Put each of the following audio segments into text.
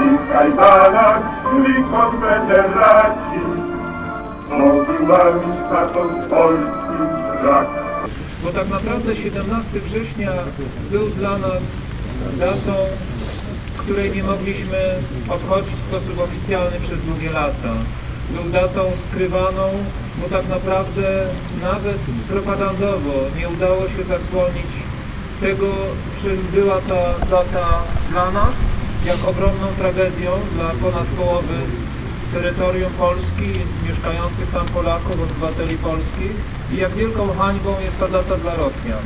I w kajdanach brak. Bo tak naprawdę 17 września był dla nas datą, której nie mogliśmy obchodzić w sposób oficjalny przez długie lata. Był datą skrywaną, bo tak naprawdę nawet propagandowo nie udało się zasłonić tego, czym była ta data dla nas, jak ogromną tragedią dla ponad połowy terytorium Polski, mieszkających tam Polaków, obywateli Polski i jak wielką hańbą jest ta data dla Rosjan.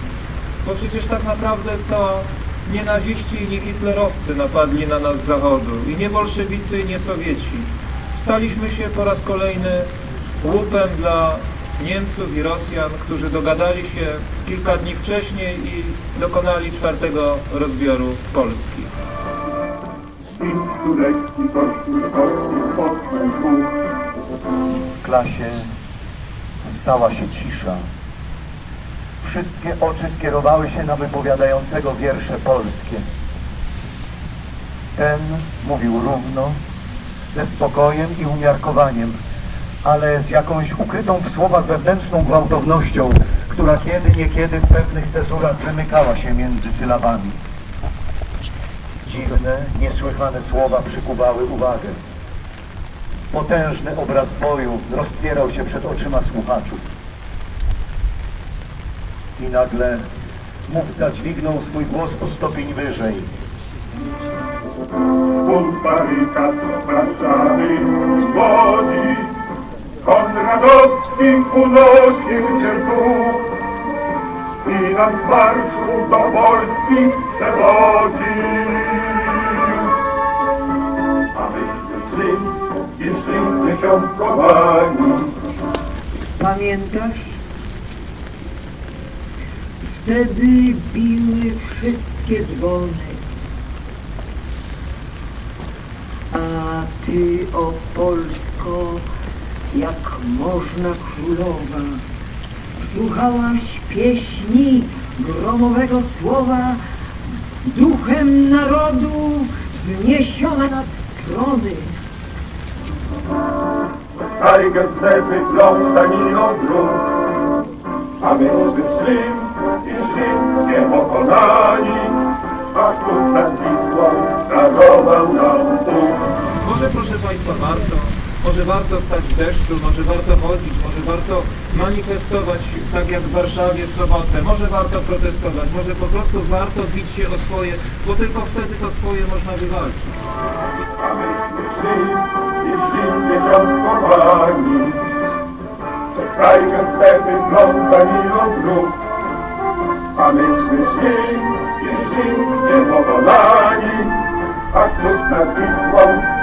Bo przecież tak naprawdę to nie naziści i nie hitlerowcy napadli na nas z zachodu i nie bolszewicy i nie Sowieci. Staliśmy się po raz kolejny łupem dla Niemców i Rosjan, którzy dogadali się kilka dni wcześniej i dokonali czwartego rozbioru Polski. W klasie stała się cisza. Wszystkie oczy skierowały się na wypowiadającego wiersze polskie. Ten mówił równo, ze spokojem i umiarkowaniem, ale z jakąś ukrytą w słowach wewnętrzną gwałtownością, która kiedy niekiedy w pewnych cezurach wymykała się między sylabami. Dziwne, niesłychane słowa przykuwały uwagę. Potężny obraz boju rozpierał się przed oczyma słuchaczów. I nagle mówca dźwignął swój głos o stopień wyżej. Wodzi, Konradowski unosił się tu. I nam z marszu do Polski przewodził. A myśmy szli i szli tysiąckowani. Pamiętasz? Wtedy biły wszystkie dzwony. A ty, o Polsko, jak można królowa, słuchałaś pieśni gromowego słowa, duchem narodu wzniesiona nad trony. Tajgę stepy plątaniną dróg, a myśmy szli i szli niepokonani, a król nad bitwą darował nam Bóg. Może proszę Państwa warto, może warto stać w deszczu, może warto chodzić, może warto manifestować tak jak w Warszawie w sobotę, może warto protestować, może po prostu warto bić się o swoje, bo tylko wtedy to swoje można wywalczyć. A myśmy szli i szli niepokonani, przez tajgę stepy plątaniną dróg, a myśmy szli i szli niepokonani, a król nad bitwą